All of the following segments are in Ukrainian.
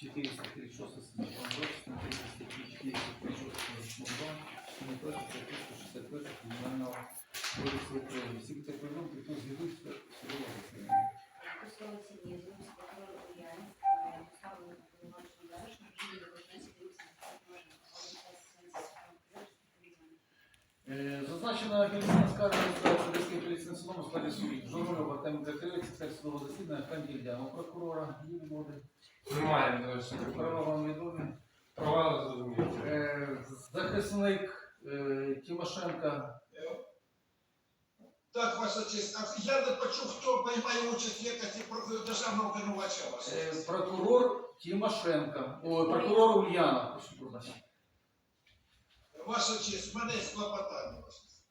436 статті 436 2, не проти 361 Кримінального кодексу України. Всі такі випадки, хто з'явився судового засідання. Зазначена апеляційна скарга розглядається Одеським апеляційним судом у складі судді. Журналів Артем Закривець, У прокурора відводи. Немає. Права вам відомі. Права зрозуміли. Е, Захисник е, Тимошенка Так, ваша честь. А я не почув, хто приймає участь в якості про- державного обвинувача ваша Е, честь. Прокурор Тимошенко. Ой, прокурор Ульянов. прошу пробачення. Ваша честь, в мене є клопотання. ваша честь.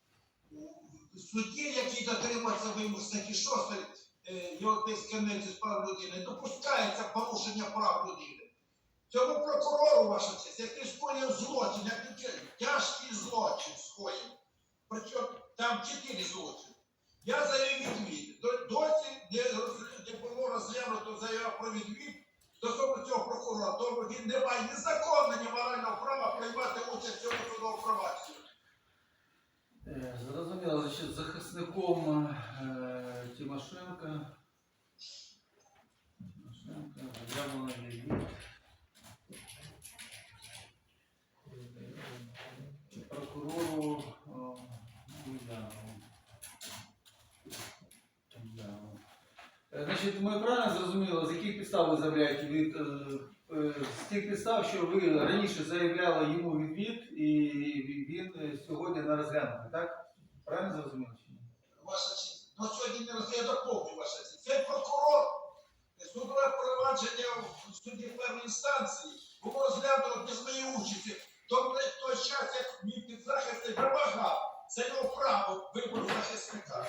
У Судді, який дотримується вимог статті 6 е, Європейської конвенції з прав людини, допускається порушення прав людини. Цьому прокурору, ваша честь, який скоїв злочин, який тяжкий злочин скоїв. Причому там чотири злочини. Я заявив відвід. Досі не, було розглянуто заяву про відвід стосовно цього прокурора, тому він не має ні законного, ні морального права приймати участь в цьому судовому провадженні. Е, Зрозуміло, значить, захисником е, Тимошенка. Тимошенка, заявлено її. Прокурору Ульянову. Ульянову. Е, Значить, ми правильно зрозуміли, з яких підстав ви заявляєте від е, е, з тих підстав, що ви раніше заявляли йому відвід, і він сьогодні не розглянутий, так? Правильно ні? Ваша ну сьогодні не розглядає доповню, ваше. Цей прокурор судове провадження в суді першої інстанції було розглянуто без моєї участі. Тобто той час, як мій підзахисник вимагав, це його право вибору захисника.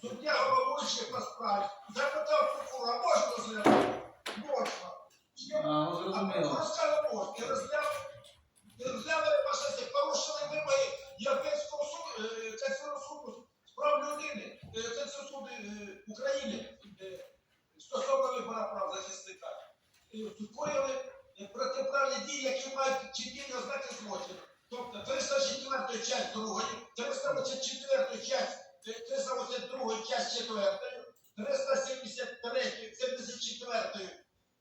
Суддя головуючий по справі запитав прокурора, можна розглянути? Можна. Я А, ну А зрозуміло. прокурор сказав, можна. І розглянули, і розглянули, ваша честь, порушили вимоги Європейського суду, е, Конституційного суду з прав людини, е, Конституційного суду е, України е, стосовно вибору прав захисника. І Скоїли е, протиправні дії, які мають чотири ознаки злочину. Тобто 304 часть другої, 384 часть, е, 382 часть четвертої, 373, 74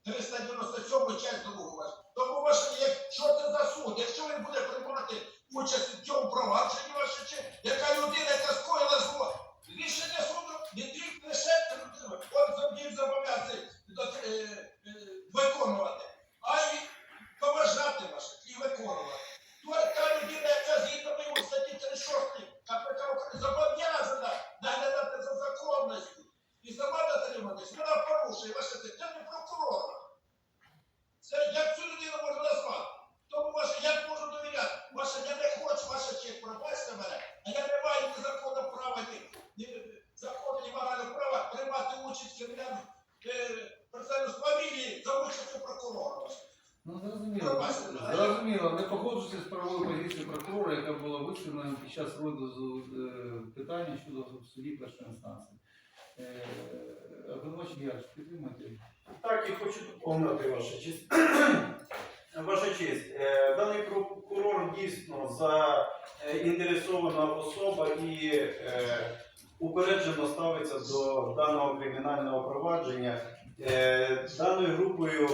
397 часть другого. Тому ваше, якщо це за суд? Якщо він буде приймати участь в цьому провадженні, ваше яка людина, яка зрозуміло. Зрозуміло. Не погоджуюся з правовою позицією прокурора, яка була висунена під час розгляду е, питання щодо в суді першої інстанції. Е, Обвинувачення Ярош, підтримуєте? Так, і хочу доповнити ваша честь. Ваша честь, е, даний прокурор дійсно заінтересована особа і упереджено ставиться до даного кримінального провадження. Даною групою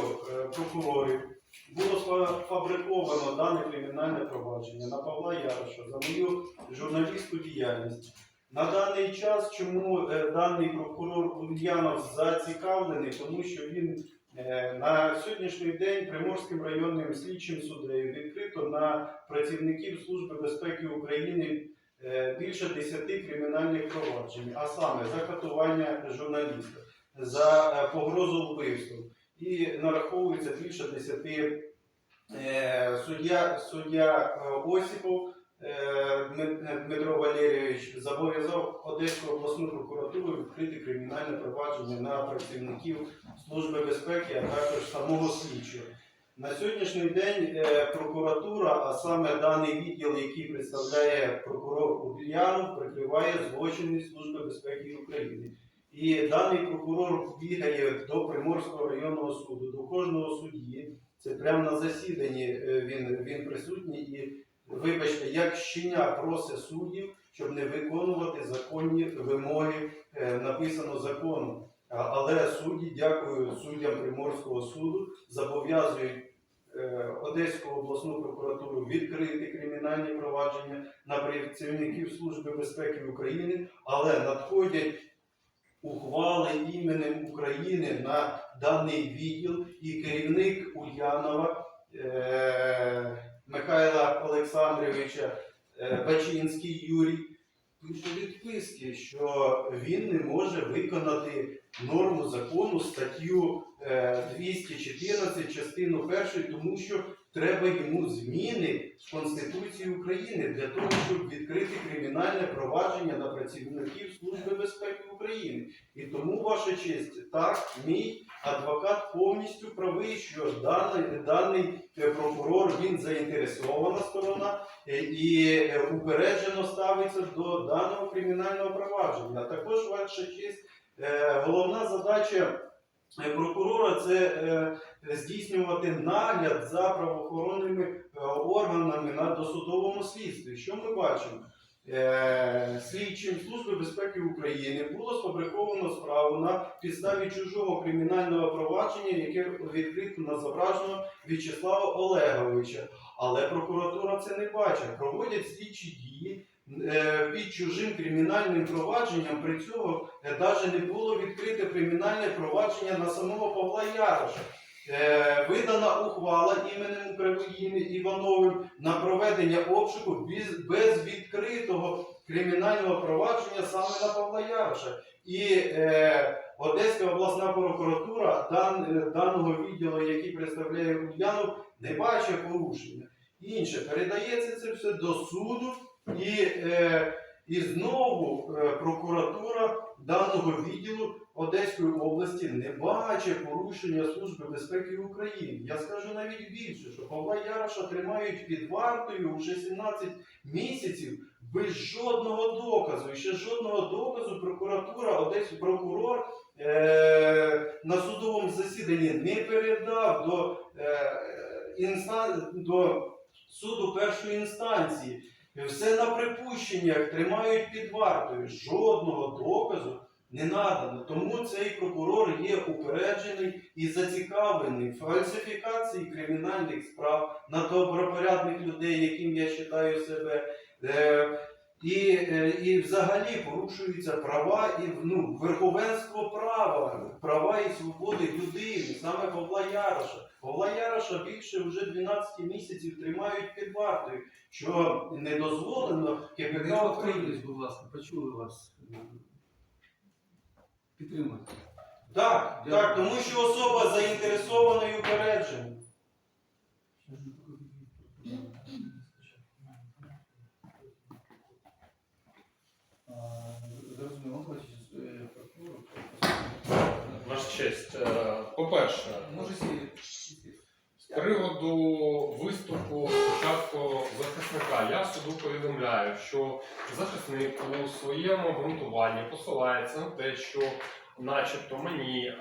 прокурорів було сфабриковано дане кримінальне провадження на Павла Яроша за мою журналістську діяльність. На даний час, чому е, даний прокурор Ульянов зацікавлений, тому що він е, на сьогоднішній день Приморським районним слідчим суддею відкрито на працівників Служби безпеки України е, більше 10 кримінальних проваджень, а саме за катування журналіста, за погрозу вбивством. І нараховується більше 10 е, суддя, суддя е, Осіпов. Е, Дмитро Валерійович зобов'язав Одеську обласну прокуратуру відкрити кримінальне провадження на працівників Служби безпеки, а також самого слідчого. На сьогоднішній день е, прокуратура, а саме даний відділ, який представляє прокурор Ульянов, прикриває злочини Служби безпеки України. І даний прокурор бігає до Приморського районного суду, до кожного судді. Це прямо на засіданні е, він, він присутній і, вибачте, як щеня просить суддів, щоб не виконувати законні вимоги, е, написано законом. Але судді, дякую суддям Приморського суду, зобов'язують е, Одеську обласну прокуратуру відкрити кримінальні провадження на працівників Служби безпеки України, але надходять ухвали іменем України на даний відділ і керівник Ульянова е, Михайла Олександровича е, Бачинський Юрій пише відписки, що він не може виконати норму закону статтю е, 214 частину 1, тому що треба йому зміни з Конституції України для того, щоб відкрити кримінальне провадження на працівників Служби безпеки України. І тому, ваша честь, так, мій адвокат повністю правий, що даний, даний е, прокурор він заінтересована сторона е, і е, упереджено ставиться до даного кримінального провадження. Також, ваша честь, головна задача прокурора це е, здійснювати нагляд за правоохоронними е, органами на досудовому слідстві. Що ми бачимо? Е, Слідчим Служби безпеки України було сфабриковано справу на підставі чужого кримінального провадження, яке відкрито на зображеного В'ячеслава Олеговича. Але прокуратура це не бачить. Проводять слідчі дії е, під чужим кримінальним провадженням. При цьому навіть не було відкрите кримінальне провадження на самого Павла Яроша. Е, видана ухвала іменем України Івановим на проведення обшуку без, відкритого кримінального провадження саме на Павла Яроша. І е, Одеська обласна прокуратура дан, е, даного відділу, який представляє Ульянов, не бачить порушення. Інше передається це все до суду, і, е, і знову е, прокуратура даного відділу Одеської області не бачить порушення Служби безпеки України. Я скажу навіть більше, що Павла Яроша тримають під вартою вже 17 місяців без жодного доказу. І ще жодного доказу прокуратура, Одеський прокурор е- на судовому засіданні не передав до, е- інстан... до суду першої інстанції. Все на припущеннях тримають під вартою. Жодного доказу не надано. Тому цей прокурор є упереджений і зацікавлений фальсифікації кримінальних справ на добропорядних людей, яким я вважаю себе. І, е, і взагалі порушуються права і ну, верховенство права, права і свободи людини, саме Павла Яроша. Павла Яроша більше вже 12 місяців тримають під вартою, що не дозволено КПК України. будь ласка, почули вас. Підтримуйте. Так, так, тому що особа заінтересована і упереджена. А, Зрозуміло, он хоче е, прокурор. Ваша честь, е, по-перше, Може з приводу виступу спочатку захисника, я суду повідомляю, що захисник у своєму обґрунтуванні посилається на те, що начебто мені е,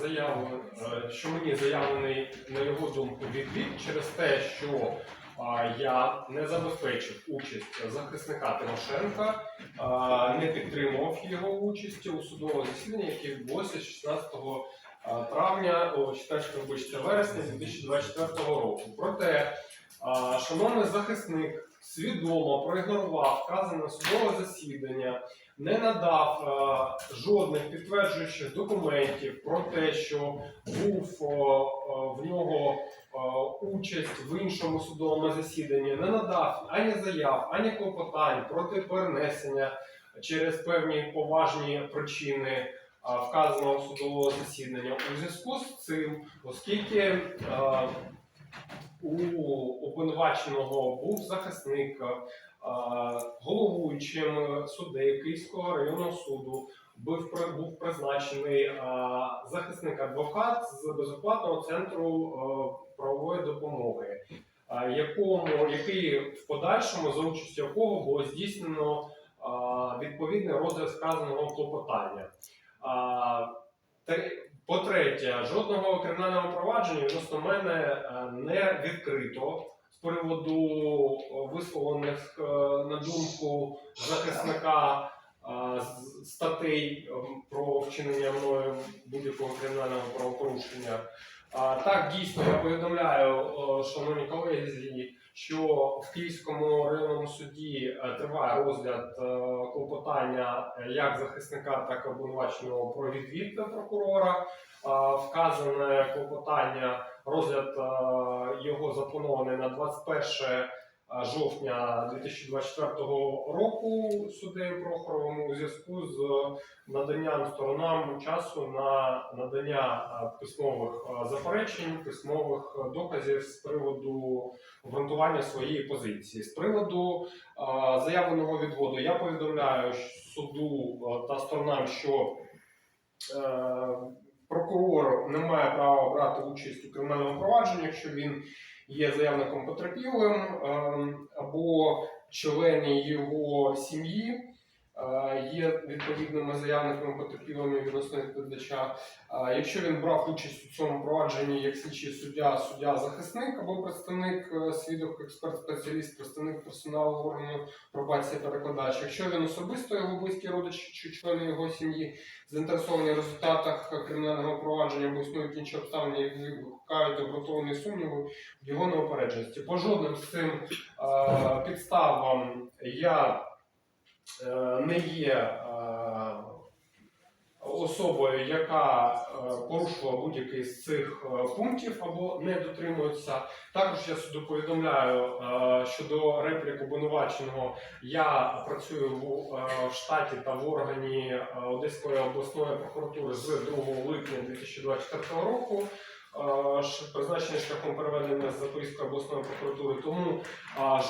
заявлено, е, що мені заявлений на його думку відвід через те, що е, я не забезпечив участь захисника Тимошенка, е, не підтримував його участі у судовому засіданні, яке відбулося 16 е, травня, о 14 вибачте, вересня 2024 року. Проте, е, шановний захисник свідомо проігнорував вказане судове засідання, не надав е, жодних підтверджуючих документів про те, що був в нього участь в іншому судовому засіданні, не надав ані заяв, ані клопотань проти перенесення через певні поважні причини вказаного судового засідання. У зв'язку з цим, оскільки е, у обвинуваченого був захисник, е, головуючим суддею Київського районного суду був, був призначений е, захисник-адвокат з безоплатного центру е, правової допомоги, якому, який в подальшому за участю якого було здійснено е, відповідний розгляд сказаного клопотання. По-третє, жодного кримінального провадження відносно мене е, не відкрито з приводу висловлених е, на думку захисника е, статей про вчинення мною будь-якого кримінального правопорушення. Так, дійсно, я повідомляю, шановні колеги, що в Київському районному суді е, триває розгляд е, клопотання е, як захисника, так і обвинуваченого про відвід прокурора. Вказане клопотання, розгляд його запланований на 21 жовтня 2024 року суддею Прохоровим у зв'язку з наданням сторонам часу на надання письмових заперечень, письмових доказів з приводу обґрунтування своєї позиції. З приводу заявленого відводу я повідомляю суду та сторонам, що е, прокурор не має права брати участь у кримінальному провадженні, якщо він є заявником потерпілим е, або члени його сім'ї. Є відповідними заявниками потерпілими відносно відповідача. Якщо він брав участь у цьому провадженні як слідчий суддя, суддя-захисник або представник, е, свідок, експерт, спеціаліст, представник персоналу органу пробації перекладач. Якщо він особисто його близькі родичі чи члени його сім'ї заінтересовані в результатах кримінального провадження або існують інші обставини, які викликають обґрунтовані сумніви в його неупередженості. По жодним з цим е, підставам я не є. е, особою, яка е, порушила будь-який з цих е, пунктів або не дотримується. Також я суду повідомляю е, щодо реплік обвинуваченого. Я працюю в, е, штаті та в органі е, Одеської обласної прокуратури з 2 липня 2024 року. Призначений шляхом переведення з Запорізької обласної прокуратури, тому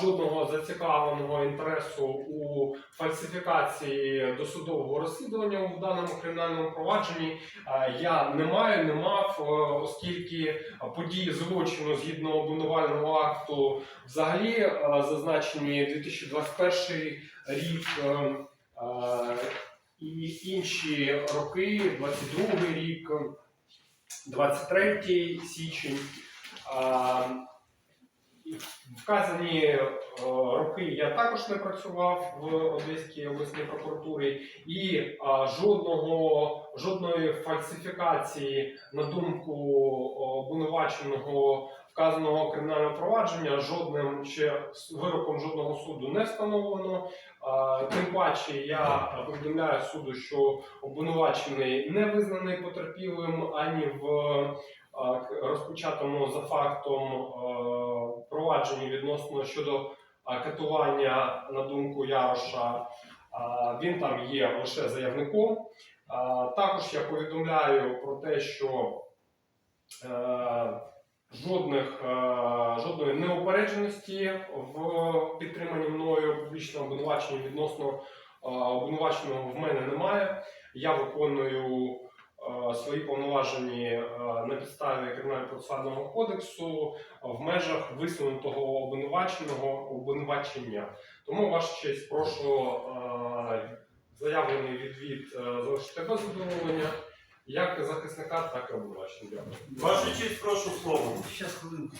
жодного зацікавленого інтересу у фальсифікації досудового розслідування у даному кримінальному провадженні я не маю, не мав, оскільки події злочину згідно обвинувального акту взагалі зазначені 2021 рік. І інші роки, 22 рік, 23 січень. Вказані е, роки я також не працював в Одеській обласній прокуратурі, і жодного жодної фальсифікації на думку обвинуваченого вказаного кримінального провадження жодним ще вироком жодного суду не встановлено. Тим паче я повідомляю суду, що обвинувачений не визнаний потерпілим ані в розпочатому за фактом провадженні відносно щодо катування на думку Яроша. Він там є лише заявником. Також я повідомляю про те, що е, жодних, е, жодної неупередженості в підтриманні мною публічного обвинувачення відносно е, обвинуваченого в мене немає. Я виконую е, свої повноважені е, на підставі кримінально-процесуального кодексу в межах висунутого обвинуваченого обвинувачення. Тому, ваша честь, прошу заявлений відвід залишити без задоволення як захисника, так і обвинувачення. Дякую. Ваша честь, прошу слово. Зараз хвилинку.